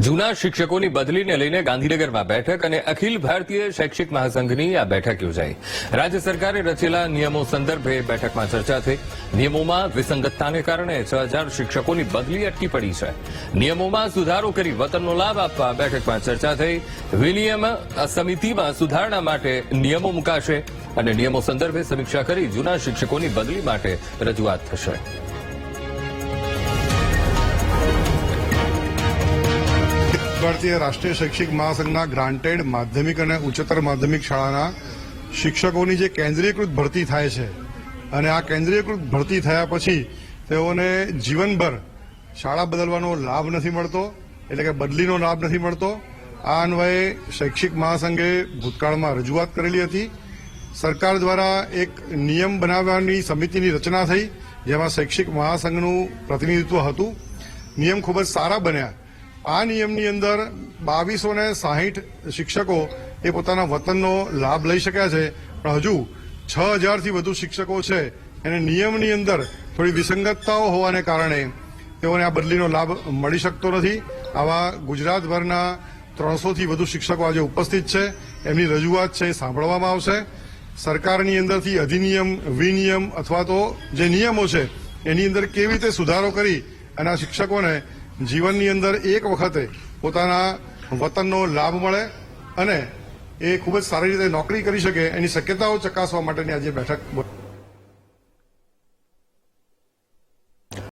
જૂના શિક્ષકોની બદલીને લઈને ગાંધીનગરમાં બેઠક અને અખિલ ભારતીય શૈક્ષિક મહાસંઘની આ બેઠક યોજાઈ. રાજ્ય સરકારે રચેલા નિયમો સંદર્ભે બેઠકમાં ચર્ચા થઈ. નિયમોમાં વિસંગતતાને કારણે છ હજાર શિક્ષકોની બદલી અટકી પડી છે. નિયમોમાં સુધારો કરી વતનનો લાભ આપવા બેઠકમાં ચર્ચા થઈ. વિનિયમ સમિતિમાં સુધારણા માટે નિયમો મુકાશે અને નિયમો સંદર્ભે સમીક્ષા કરી જૂના શિક્ષકોની બદલી માટે રજૂઆત થશે. ભારતીય રાષ્ટ્રીય શૈક્ષિક મહાસંઘના ગ્રાન્ટેડ માધ્યમિક અને ઉચ્ચતર માધ્યમિક શાળાના શિક્ષકોની જે કેન્દ્રીયકૃત ભરતી થાય છે અને આ કેન્દ્રીયકૃત ભરતી થયા પછી તેઓને જીવનભર શાળા બદલવાનો લાભ નથી મળતો, એટલે કે બદલીનો લાભ નથી મળતો. આ અન્વયે શૈક્ષિક મહાસંઘે ભૂતકાળમાં રજૂઆત કરેલી હતી. સરકાર દ્વારા એક નિયમ બનાવવાની સમિતિની રચના થઈ, જેમાં શૈક્ષિક મહાસંઘનું પ્રતિનિધિત્વ હતું. નિયમ ખૂબ જ સારા બન્યા. આ નિયમની અંદર બાવીસો ને સાહીઠ શિક્ષકો એ પોતાના વતનનો લાભ લઈ શક્યા છે. પણ હજુ છ હજારથી વધુ શિક્ષકો છે. એને નિયમની અંદર થોડી વિસંગતતાઓ હોવાને કારણે તેઓને આ બદલીનો લાભ મળી શકતો નથી. આવા ગુજરાતભરના ત્રણસોથી વધુ શિક્ષકો આજે ઉપસ્થિત છે. એમની રજૂઆત છે એ સાંભળવામાં આવશે. સરકારની અંદરથી અધિનિયમ, વિનિયમ અથવા તો જે નિયમો છે, એની અંદર કેવી રીતે સુધારો કરી અને આ શિક્ષકોને જીવનની અંદર એક વખતે પોતાના વતનનો લાભ મળે અને એ ખૂબ જ સારી રીતે નોકરી કરી શકે એની શક્યતાઓ ચકાસવા માટેની આજે બેઠક